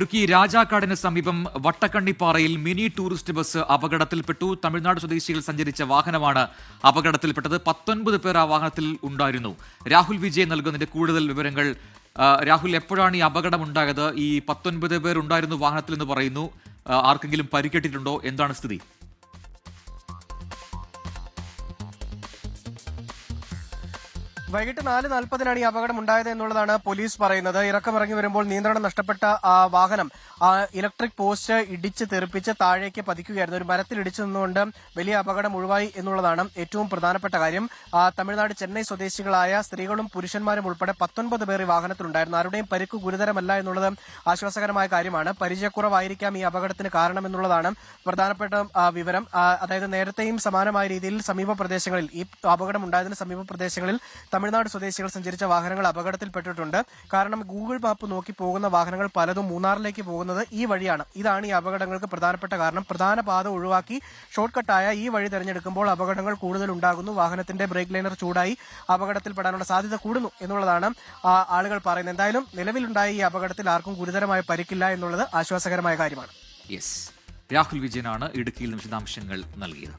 ഇടുക്കി രാജാക്കാടിന് സമീപം വട്ടക്കണ്ണിപ്പാറയിൽ മിനി ടൂറിസ്റ്റ് ബസ് അപകടത്തിൽപ്പെട്ടു. തമിഴ്നാട് സ്വദേശികൾ സഞ്ചരിച്ച വാഹനമാണ് അപകടത്തിൽപ്പെട്ടത്. പത്തൊൻപത് പേർ ആ വാഹനത്തിൽ ഉണ്ടായിരുന്നു. രാഹുൽ വിജയ് നൽകുന്നതിന്റെ കൂടുതൽ വിവരങ്ങൾ രാഹുൽ എപ്പോഴാണ് ഈ അപകടം ഉണ്ടായത് ഈ പത്തൊൻപത് പേർ ഉണ്ടായിരുന്നു വാഹനത്തിൽ എന്ന് പറയുന്നു. ആർക്കെങ്കിലും പരിക്കേറ്റിട്ടുണ്ടോ? എന്താണ് സ്ഥിതി? വൈകിട്ട് നാല് നാൽപ്പതിനാണ് ഈ അപകടം ഉണ്ടായത് എന്നുള്ളതാണ് പോലീസ് പറയുന്നത്. ഇറക്കമിറങ്ങി വരുമ്പോൾ നിയന്ത്രണം നഷ്ടപ്പെട്ട ആ വാഹനം ഇലക്ട്രിക് പോസ്റ്റ് ഇടിച്ച് തെറിപ്പിച്ച് താഴേക്ക് പതിക്കുകയായിരുന്നു. ഒരു മരത്തിൽ ഇടിച്ചു നിന്നുകൊണ്ട് വലിയ അപകടം ഒഴിവായി എന്നുള്ളതാണ് ഏറ്റവും പ്രധാനപ്പെട്ട കാര്യം. തമിഴ്നാട് ചെന്നൈ സ്വദേശികളായ സ്ത്രീകളും പുരുഷന്മാരും ഉൾപ്പെടെ പത്തൊൻപത് പേർ ഈ വാഹനത്തിലുണ്ടായിരുന്നു. ആരുടെയും പരിക്ക് ഗുരുതരമല്ല എന്നുള്ളത് ആശ്വാസകരമായ കാര്യമാണ്. പരിചയക്കുറവായിരിക്കാം ഈ അപകടത്തിന് കാരണം എന്നുള്ളതാണ് പ്രധാനപ്പെട്ട വിവരം. അതായത് നേരത്തെയും സമാനമായ രീതിയിൽ സമീപ പ്രദേശങ്ങളിൽ ഈ അപകടം ഉണ്ടായതിന് സമീപ പ്രദേശങ്ങളിൽ തമിഴ്നാട് സ്വദേശികൾ സഞ്ചരിച്ച വാഹനങ്ങൾ അപകടത്തിൽപ്പെട്ടിട്ടുണ്ട്. കാരണം ഗൂഗിൾ മാപ്പ് നോക്കി പോകുന്ന വാഹനങ്ങൾ പലതും മൂന്നാറിലേക്ക് പോകുന്നത് ഈ വഴിയാണ്. ഇതാണ് ഈ അപകടങ്ങൾക്ക് പ്രധാനപ്പെട്ട കാരണം. പ്രധാന പാത ഒഴിവാക്കി ഷോർട്ട് കട്ടായ ഈ വഴി തിരഞ്ഞെടുക്കുമ്പോൾ അപകടങ്ങൾ കൂടുതൽ ഉണ്ടാകുന്നു വാഹനത്തിന്റെ ബ്രേക്ക് ലൈനർ ചൂടായി അപകടത്തിൽപ്പെടാനുള്ള സാധ്യത കൂടുന്നു എന്നുള്ളതാണ് ആളുകൾ പറയുന്നത്. എന്തായാലും നിലവിലുണ്ടായ ഈ അപകടത്തിൽ ആർക്കും ഗുരുതരമായ പരിക്കില്ല എന്നുള്ളത് ആശ്വാസകരമായ കാര്യമാണ്. യെസ് രാഹുൽ വിജയനാണ് ഇടുക്കിയിൽ വിശദാംശങ്ങൾ നൽകിയത്.